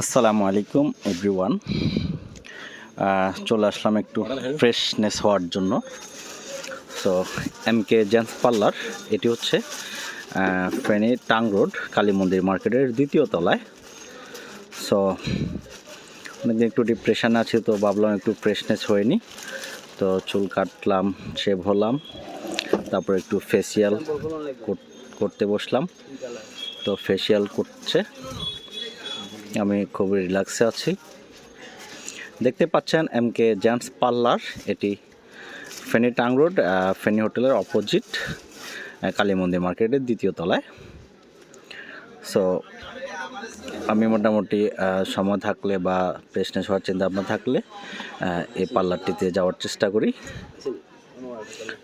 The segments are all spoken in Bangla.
আসসালামু আলাইকুম এভরিওয়ান চলে আসলাম একটু ফ্রেশনেস হওয়ার জন্য। তো এম কে জেন্টস পার্লার এটি হচ্ছে ফেনী টাং রোড, কালী মন্দির মার্কেটের দ্বিতীয় তলায়। সো অনেকদিন একটু ডিপ্রেশনে আছি তো ভাবলাম একটু ফ্রেশনেস হয়নি তো চুল কাটলাম শেভ হলাম, তারপর একটু ফেসিয়াল করতে বসলাম। তো ফেসিয়াল করছে। আমি খুবই রিল্যাক্সে আছি। দেখতে পাচ্ছেন এম কে জেন্টস পার্লার, এটি ফেনী টাং রোড ফেনী হোটেলের অপোজিট কালী মন্দির মার্কেটের দ্বিতীয় তলায়। সো আমি মোটামুটি সময় থাকলে বা প্রেসনেস হওয়ার চিন্তা ভাবনা থাকলে এই পার্লারটিতে যাওয়ার চেষ্টা করি।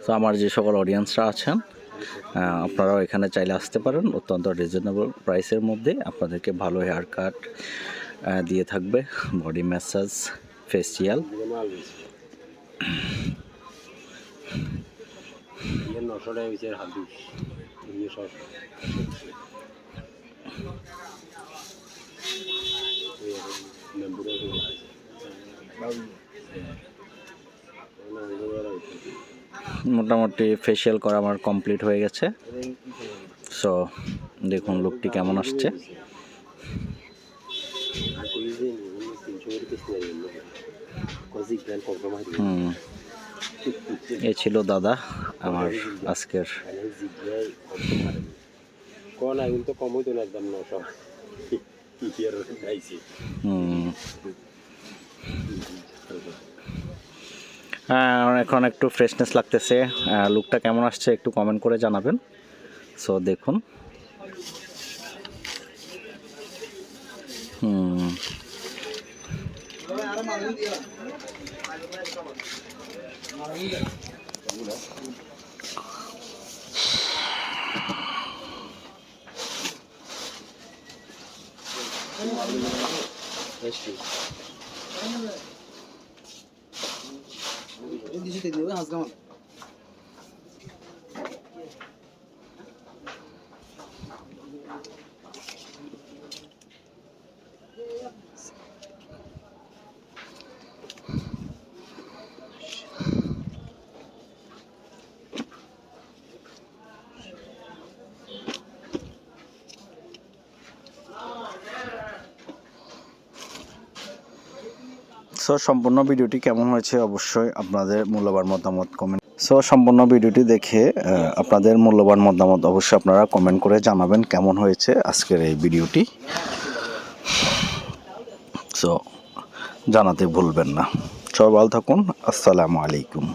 তো আমার যে সকল অডিয়েন্সরা আছেন আপনারাও এখানে চাইলে আসতে পারেন। অত্যন্ত রিজনেবল প্রাইসের মধ্যে আপনাদেরকে ভালো হেয়ার কাট দিয়ে থাকবে বডি ম্যাসাজ ফেসিয়াল নশো মোটামুটি ফেসিয়াল করা আমার কমপ্লিট হয়ে গেছে। সো দেখুন লুকটি কেমন আসছে। হুম, এ ছিল দাদা আমার আজকের। হুম। এখন একটু ফ্রেশনেস লাগতেছে। লুকটা কেমন আসছে একটু কমেন্ট করে জানাবেন। সো দেখুন। হুম। Ele disse de novo, né, rasgão. Thank so সম্পূর্ণ ভিডিওটি কেমন হয়েছে অবশ্যই আপনাদের মূল্যবান মতামত কমেন্ট সো সম্পূর্ণ ভিডিওটি দেখে আপনাদের মূল্যবান মতামত অবশ্যই আপনারা কমেন্ট করে জানাবেন কেমন হয়েছে আজকের এই ভিডিওটি। সো জানাতে ভুলবেন না। সবাই ভালো থাকুন। আসসালামু আলাইকুম।